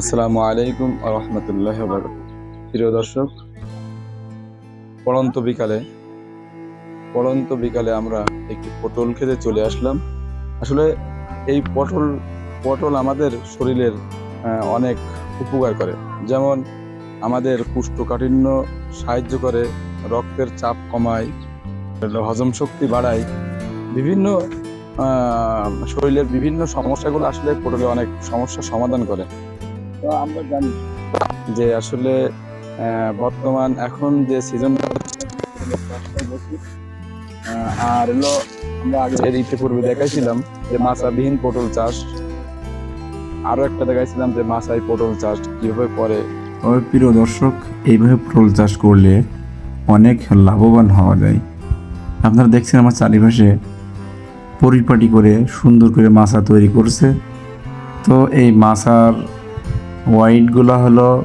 আসসালামু আলাইকুম রহমতুল্লাহ প্রিয় দর্শক পড়ন্ত বিকালে পড়ন্ত বিকালে আমরা একটি পটল খেতে চলে আসলাম। আসলে এই পটল পটল আমাদের শরীরের অনেক উপকার করে। যেমন আমাদের কুষ্ঠকাঠিন্য সাহায্য করে, রক্তের চাপ কমায়, হজম শক্তি বাড়ায়। বিভিন্ন শরীরের বিভিন্ন সমস্যাগুলো আসলে পটলে অনেক সমস্যার সমাধান করে। আমরা জানি যে আসলে বর্তমান এখন যে সিজনটা আর হলো আমরা আগে এর ইতিপূর্বে দেখাইছিলাম যে মাছাবিহীন পটল চাষ, আরও একটা দেখাইছিলাম যে মাছাই পটল চাষ কীভাবে করে। তবে প্রিয় দর্শক, এইভাবে পটল চাষ করলে অনেক লাভবান হওয়া যায়। আপনারা দেখছেন আমার চারিপাশে পরিপাটি করে সুন্দর করে মাছা তৈরি করছে। তো এই মাছার ওয়াইটগুলো হলো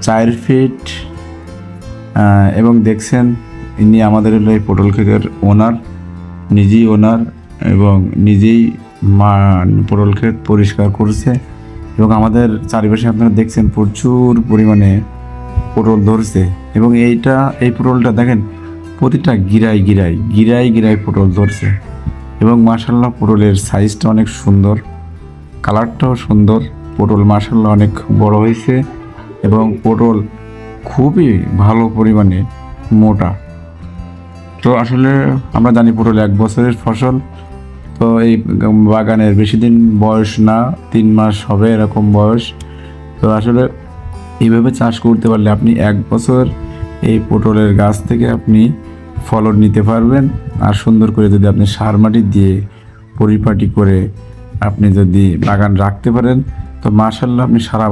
চার ফিট এবং দেখছেন ইনি আমাদের হলো এই পটল ক্ষেতের ওনার, নিজেই ওনার এবং নিজেই পটল ক্ষেত পরিষ্কার করছে। এবং আমাদের চারিপাশে আপনারা দেখছেন প্রচুর পরিমাণে পটল ধরছে। এবং এইটা, এই পটলটা দেখেন, প্রতিটা গিরাই গিরাই গিরাই গিরাই পটল ধরছে। এবং মার্শাল্লাহ পটলের সাইজটা অনেক সুন্দর কালারটাও সুন্দর। পটল মার্শাল্লাহ অনেক বড় হয়েছে এবং পটল খুবই ভালো পরিমাণে মোটা। তো আসলে আমরা জানি পটল এক বছরের ফসল। তো এই বাগানের বেশি দিন বয়স না, তিন মাস হবে এরকম বয়স। তো আসলে এইভাবে চাষ করতে পারলে আপনি এক বছর এই পটলের গাছ থেকে আপনি ফলন নিতে পারবেন। আর সুন্দর করে যদি আপনি সার মাটি দিয়ে পরিপাটি করে আপনি যদি বাগান রাখতে পারেন তো মার্শাল্লাহ আপনি সারা